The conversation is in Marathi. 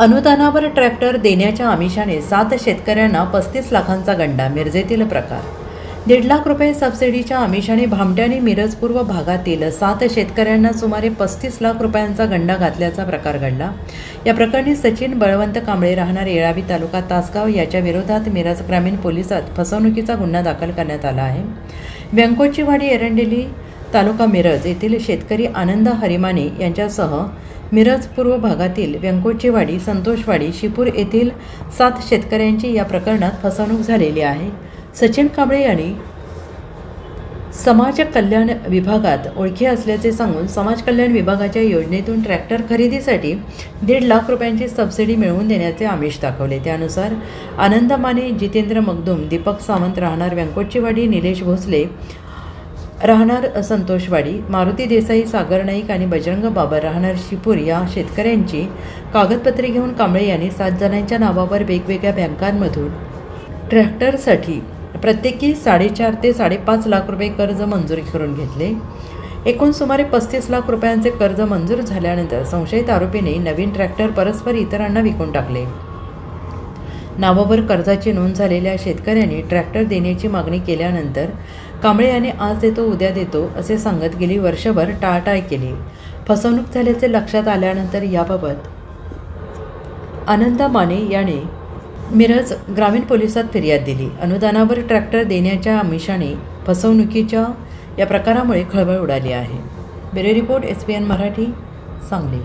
अनुदानावर ट्रॅक्टर देण्याच्या आमिषाने सात शेतकऱ्यांना पस्तीस लाखांचा गंडा मिरजेतील प्रकार. दीड लाख रुपये सबसिडीच्या आमिषाने भामट्याने मिरज पूर्व भागातील सात शेतकऱ्यांना सुमारे पस्तीस लाख रुपयांचा गंडा घातल्याचा प्रकार घडला. या प्रकरणी सचिन बळवंत कांबळे राहणार येळावी तालुका तासगाव याच्या विरोधात मिरज ग्रामीण पोलिसात फसवणुकीचा गुन्हा दाखल करण्यात आला आहे. व्यंकोचीवाडी एरंडेली तालुका मिरज येथील शेतकरी आनंद हरिमाने यांच्यासह मिरज पूर्व भागातील व्यंकोचीवाडी संतोषवाडी शिपूर येथील सात शेतकऱ्यांची या प्रकरणात फसवणूक झालेली आहे. सचिन कांबळे यांनी समाज कल्याण विभागात ओळखी असल्याचे सांगून समाज कल्याण विभागाच्या योजनेतून ट्रॅक्टर खरेदीसाठी दीड लाख रुपयांची सबसिडी मिळवून देण्याचे आमिष दाखवले. त्यानुसार आनंद माने जितेंद्र मगदुम दीपक सावंत राहणार व्यंकोटचीवाडी निलेश भोसले राहणार संतोषवाडी मारुती देसाई सागर नाईक आणि बजरंग बाबर राहणार शिपूर या शेतकऱ्यांची कागदपत्रे घेऊन कांबळे यांनी सात जणांच्या नावावर वेगवेगळ्या बँकांमधून ट्रॅक्टरसाठी प्रत्येकी साडेचार ते साडेपाच लाख रुपये कर्ज मंजूर करून घेतले. एकूण सुमारे पस्तीस लाख रुपयांचे कर्ज मंजूर झाल्यानंतर संशयित आरोपीने नवीन ट्रॅक्टर परस्पर इतरांना विकून टाकले. नावावर कर्जाची नोंद झालेल्या शेतकऱ्यांनी ट्रॅक्टर देण्याची मागणी केल्यानंतर कांबळे यांनी आज देतो उद्या देतो असे सांगत गेली वर्षभर टाळाटाळ केली. फसवणूक झाल्याचे लक्षात आल्यानंतर याबाबत आनंदा माने याने मिरज ग्रामीण पोलिसात फिर्याद दिली. अनुदानावर ट्रॅक्टर देण्याच्या आमिषाने फसवणुकीच्या या प्रकारामुळे खळबळ उडाली आहे. Bureau report S P N Marathi Sangli.